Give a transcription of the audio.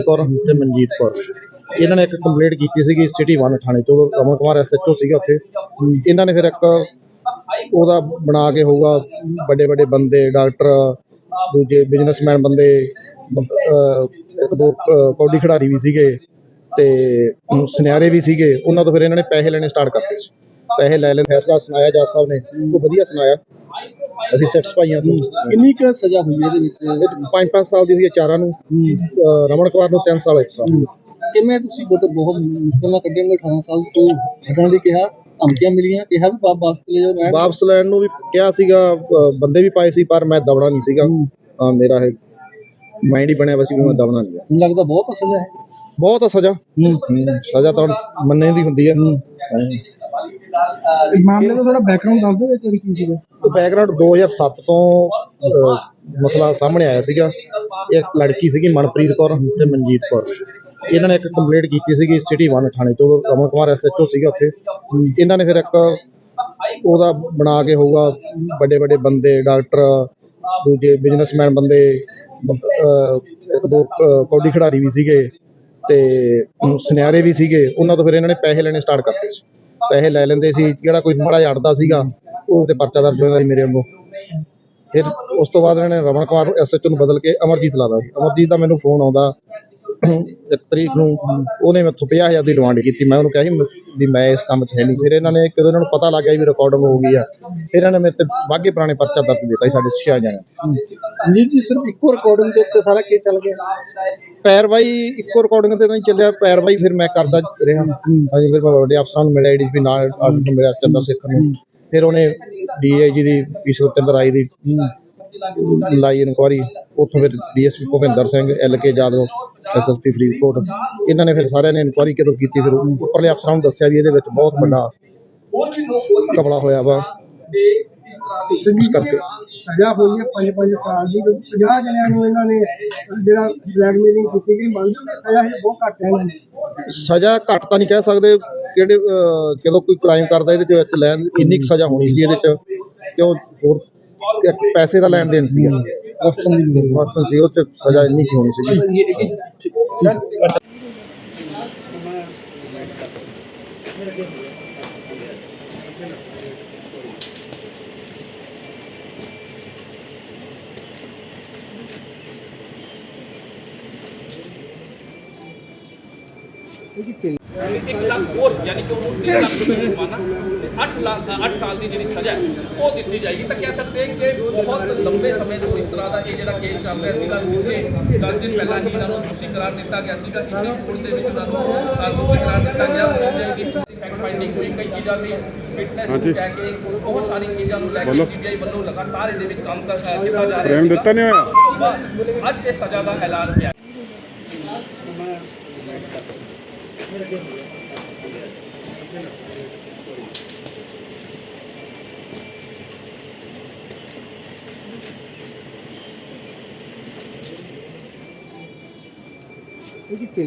ਕੌਰ ਤੇ ਮਨਜੀਤ ਕੌਰ। ਇਹਨਾਂ ਨੇ ਇੱਕ ਕੰਪਲੇਂਟ ਕੀਤੀ ਸੀਗੀ ਸਿਟੀ 1 ਥਾਣੇ ਤੋਂ ਰਮਨ ਕੁਮਾਰ ਐਸਐਚਓ ਸੀਗਾ ਉੱਥੇ। ਇਹਨਾਂ ਨੇ ਫਿਰ ਇੱਕ ਉਹਦਾ ਬਣਾ ਕੇ ਹੋਊਗਾ ਵੱਡੇ ਵੱਡੇ ਬੰਦੇ ਡਾਕਟਰ ਦੂਜੇ ਬਿਜ਼ਨਸਮੈਨ ਬੰਦੇ ਇੱਕ ਦੋ ਅਹ, ਕੌਡੀ ਖਿਡਾਰੀ ਵੀ ਸੀਗੇ ਤੇ ਸੁਨਿਆਰੇ ਵੀ ਸੀਗੇ। ਉਹਨਾਂ ਤੋਂ ਫਿਰ ਇਹਨਾਂ ਨੇ ਪੈਸੇ ਲੈਣੇ ਸਟਾਰਟ ਕਰਤੇ ਸੀ। ਪੈਸੇ ਲੈ ਲੈਣ ਫੈਸਲਾ ਸੁਣਾਇਆ ਜੱਜ ਸਾਹਿਬ ਨੇ ਉਹ ਵਧੀਆ ਸੁਣਾਇਆ। ਅਸੀਂ ਸੈਟੀਸਫਾਈ ਹਾਂ ਤੋਂ ਕਿੰਨੀ ਕੁ ਸਜ਼ਾ ਹੋਈ ਹੈ ਇਹਦੇ ਵਿੱਚ? ਪੰਜ ਪੰਜ ਸਾਲ ਦੀ ਹੋਈ ਹੈ ਚਾਰਾਂ ਨੂੰ। ਅਹ, ਰਮਨ ਕੁਮਾਰ ਨੂੰ 3 ਸਾਲ ਐਕਸਟਰਾ ਕਿਵੇਂ ਤੁਸੀਂ ਬਹੁਤ ਬਹੁਤ ਮੁਸ਼ਕਲ ਨਾਲ ਕੱਢਿਆਂਗੇ 18 ਸਾਲ ਤੋਂ ਹਟਣ ਲਈ ਕਿਹਾ ਧਮਕੀਆਂ ਮਿਲੀਆਂ ਕਿਹਾ ਵੀ ਵਾਪ ਵਾਪਸ ਲੈ ਜਾਓ। ਵਾਪਸ ਲੈਣ ਨੂੰ ਵੀ ਕਿਹਾ ਸੀਗਾ ਅਹ, ਬੰਦੇ ਵੀ ਪਾਏ ਸੀ ਪਰ ਮੈਂ ਦਬਣਾ ਨਹੀਂ ਸੀਗਾ। ਹਾਂ। ਮੇਰਾ ਇਹ ਮਾਈਂਡ ਹੀ ਬਣਿਆ ਵਾ ਸੀ ਵੀ ਮੈਂ ਦਬਣਾ ਨਹੀਂ ਮੈਨੂੰ ਲੱਗਦਾ ਬਹੁਤ ਸਜ਼ਾ ਹੈ। ਬਹੁਤ ਆ ਸਜ਼ਾ। ਸਜ਼ਾ ਤਾਂ ਹੁਣ ਮੰਨਣ ਦੀ ਹੁੰਦੀ ਹੈ। ਇਸ ਮਾਮਲੇ ਦਾ ਥੋੜਾ ਬੈਕਗ੍ਰਾਉਂਡ ਦੱਸ ਦਿਓ ਇਹ ਕੀ ਸੀਗਾ? ਬੈਕਗ੍ਰਾਉਂਡ 2007 ਤੋਂ ਅਹ, ਮਸਲਾ ਸਾਹਮਣੇ ਆਇਆ ਸੀਗਾ। ਇੱਕ ਲੜਕੀ ਸੀਗੀ ਮਨਪ੍ਰੀਤ ਕੌਰ ਤੇ ਮਨਜੀਤ ਕੌਰ। ਇਹਨਾਂ ਨੇ ਇੱਕ ਕੰਪਲੇਂਟ ਕੀਤੀ ਸੀਗੀ ਸਿਟੀ 1 ਥਾਣੇ ਤੋਂ ਉਦੋਂ ਰਮਨ ਕੁਮਾਰ ਐਸਐਚਓ ਸੀਗਾ ਉੱਥੇ। ਇਹਨਾਂ ਨੇ ਫਿਰ ਇੱਕ ਉਹਦਾ ਬਣਾ ਕੇ ਹੋਊਗਾ ਵੱਡੇ ਵੱਡੇ ਬੰਦੇ ਡਾਕਟਰ ਦੂਜੇ ਬਿਜ਼ਨਸਮੈਨ ਬੰਦੇ ਅਹ, ਇੱਕ ਦੋ ਅਹ, ਕਬੱਡੀ ਖਿਡਾਰੀ ਵੀ ਸੀਗੇ ਤੇ ਸੁਨਿਆਰੇ ਵੀ ਸੀਗੇ। ਉਹਨਾਂ ਤੋਂ ਫਿਰ ਇਹਨਾਂ ਨੇ ਪੈਸੇ ਲੈਣੇ ਸਟਾਰਟ ਕਰਤੇ ਸੀ। ਪੈਸੇ ਲੈ ਲੈਂਦੇ ਸੀ ਜਿਹੜਾ ਕੋਈ ਮਾੜਾ ਜਿਹਾ ਅੜਦਾ ਸੀਗਾ ਉਹ ਤੇ ਪਰਚਾ ਦਰਜ ਹੋਇਆ ਸੀ ਮੇਰੇ ਵੱਲੋਂ ਫਿਰ ਉਸ ਤੋਂ ਬਾਅਦ ਇਹਨਾਂ ਨੇ ਰਮਨ ਕੁਮਾਰ ਐਸਐਚਓ ਨੂੰ ਬਦਲ ਕੇ ਅਮਰਜੀਤ ਲਾਦਾ ਅਮਰਜੀਤ ਦਾ ਮੈਨੂੰ ਫੋਨ ਆਉਂਦਾ। ਇੱਕ ਤਰੀਕ ਨੂੰ ਉਹਨੇ ਮੈਥੋਂ 50000 ਦੀ ਡਿਮਾਂਡ ਕੀਤੀ। ਮੈਂ ਉਹਨੂੰ ਕਿਹਾ ਸੀ ਵੀ ਮੈਂ ਇਸ ਕੰਮ 'ਚ ਹੈ ਨਹੀਂ। ਫਿਰ ਇਹਨਾਂ ਨੇ ਜਦੋਂ ਇਹਨਾਂ ਨੂੰ ਪਤਾ ਲੱਗ ਗਿਆ ਵੀ ਰਿਕਾਰਡਿੰਗ ਹੋ ਗਈ ਆ। ਫਿਰ ਇਹਨਾਂ ਨੇ ਮੇਰੇ ਤੇ ਵਾਗੇ ਪੁਰਾਣੇ ਪਰਚਾ ਦਰਜ ਦਿੱਤਾ ਸੀ ਸਾਡੇ ਛੇ ਜਾਣੇ ਜੀ ਜੀ ਸਿਰਫ ਇੱਕੋ ਰਿਕਾਰਡਿੰਗ ਦੇ ਉੱਤੇ ਸਾਰਾ ਕੀ ਚੱਲ ਗਿਆ? ਪੈਰਵਾਈ ਇੱਕੋ ਰਿਕਾਰਡਿੰਗ ਤੇ ਨਹੀਂ ਚੱਲਿਆ। ਪੈਰਵਾਈ ਫਿਰ ਮੈਂ ਕਰਦਾ ਰਿਹਾ। ਹਾਂਜੀ ਫਿਰ ਮੈਂ ਵੱਡੇ ਅਫਸਰਾਂ ਨੂੰ ਮਿਲਿਆ ਡੀਜੀਪੀ ਨਾਲ ਆਰਡਰ ਮਿਲਿਆ ਚੰਦਰ ਸਿੱਖ ਨੂੰ। ਫਿਰ ਉਹਨੇ ਡੀਏਜੀ ਦੀ ਈਸ਼ਵਰ ਚੰਦਰ ਆਈ ਦੀ ਲਾਈ ਇਨਕੁਆਰੀ ਉੱਥੋਂ ਫਿਰ DSP Bhupinder Singh L K Jadhav SSP Faridkot ਇਹਨਾਂ ਨੇ ਫਿਰ ਸਾਰਿਆਂ ਨੇ ਇਨਕੁਆਰੀ ਕਦੋਂ ਕੀਤੀ? ਫਿਰ ਉੱਪਰਲੇ ਅਫਸਰਾਂ ਨੂੰ ਦੱਸਿਆ ਵੀ ਇਹਦੇ ਵਿੱਚ ਬਹੁਤ ਵੱਡਾ ਕਮਲਾ ਹੋਇਆ ਵਾ। ਇਸ ਕਰਕੇ ਸਜ਼ਾ ਹੋਈ ਹੈ 5-5 ਸਾਲ ਦੀ। 50 ਜਣਿਆਂ ਨੂੰ ਇਹਨਾਂ ਨੇ ਜਿਹੜਾ ਬਲੈਕਮੇਲਿੰਗ ਕੀਤੀ ਗਈ ਮੰਨਦੇ ਹੋ ਸਜ਼ਾ ਇਹ ਬਹੁਤ ਘੱਟ ਹੈ। ਸਜ਼ਾ ਘੱਟ ਤਾਂ ਨਹੀਂ ਕਹਿ ਸਕਦੇ। ਅਹ, ਜਦੋਂ ਕੋਈ ਕ੍ਰਾਈਮ ਕਰਦਾ ਇਹਦੇ ਵਿੱਚ ਲੈਣ ਇੰਨੀ ਕੁ ਸਜ਼ਾ ਹੋਣੀ ਸੀ ਇਹਦੇ ਚ ਕਿਉਂ ਹੋਰ ਪੈਸੇ ਦਾ ਲੈਣ ਦੇਣ ਸੀ ਆਪਸ਼ਨ ਦੀ ਵਾਟਸਨ ਸੀ ਉਹ ਚ ਸਜ਼ਾ ਇੰਨੀ ਕੁ ਹੋਣੀ ਸੀ ਇੱਕ ਲੱਖ ਹੋਰ ਯਾਨੀ ਕਿ ਉਹਨੂੰ 3 ਲੱਖ ਰੁਪਏ ਜੁਰਮਾਨਾ ਤੇ 8 ਲੱਖ 8 ਸਾਲ ਦੀ ਜਿਹੜੀ ਸਜ਼ਾ ਹੈ, ਉਹ ਦਿੱਤੀ ਜਾਏਗੀ। ਤਾਂ ਕਹਿ ਸਕਦੇ ਹਾਂ ਕਿ ਬਹੁਤ ਲੰਬੇ ਸਮੇਂ ਤੋਂ ਇਸ ਤਰ੍ਹਾਂ ਦਾ ਇਹ ਜਿਹੜਾ ਕੇਸ ਚੱਲ ਰਿਹਾ ਸੀਗਾ ਦੂਸਰੇ 10 ਦਿਨ ਪਹਿਲਾਂ ਹੀ ਇਹਨਾਂ ਨੂੰ ਦੋਸ਼ੀ ਕਰਾਰ ਦਿੱਤਾ ਗਿਆ ਸੀਗਾ ਇਸੇ ਕੋਰਟ ਦੇ ਵਿੱਚ ਉਹਨਾਂ ਨੂੰ ਦੋਸ਼ੀ ਕਰਾਰ ਦਿੱਤਾ ਗਿਆ। ਸੀਬੀਆਈ ਦੀ ਫੈਕਟ ਫਾਈਂਡਿੰਗ ਹੋਈ ਕਈ ਚੀਜ਼ਾਂ ਦੀ ਫਿਟਨੈਸ ਨੂੰ ਲੈ ਕੇ ਬਹੁਤ ਸਾਰੀ ਚੀਜ਼ਾਂ ਨੂੰ ਲੈ ਕੇ ਸੀਬੀਆਈ ਵੱਲੋਂ ਲਗਾਤਾਰ ਇਹਦੇ ਵਿੱਚ ਕੰਮ ਕਰ ਕੀਤਾ ਜਾ ਰਿਹਾ ਸੀ ਦਿੱਤਾ ਨਹੀਂ ਹੋਇਆ? ਉਸ ਅੱਜ ਇਹ ਸਜ਼ਾ ਦਾ ਐਲਾਨ ਕੀਤਾ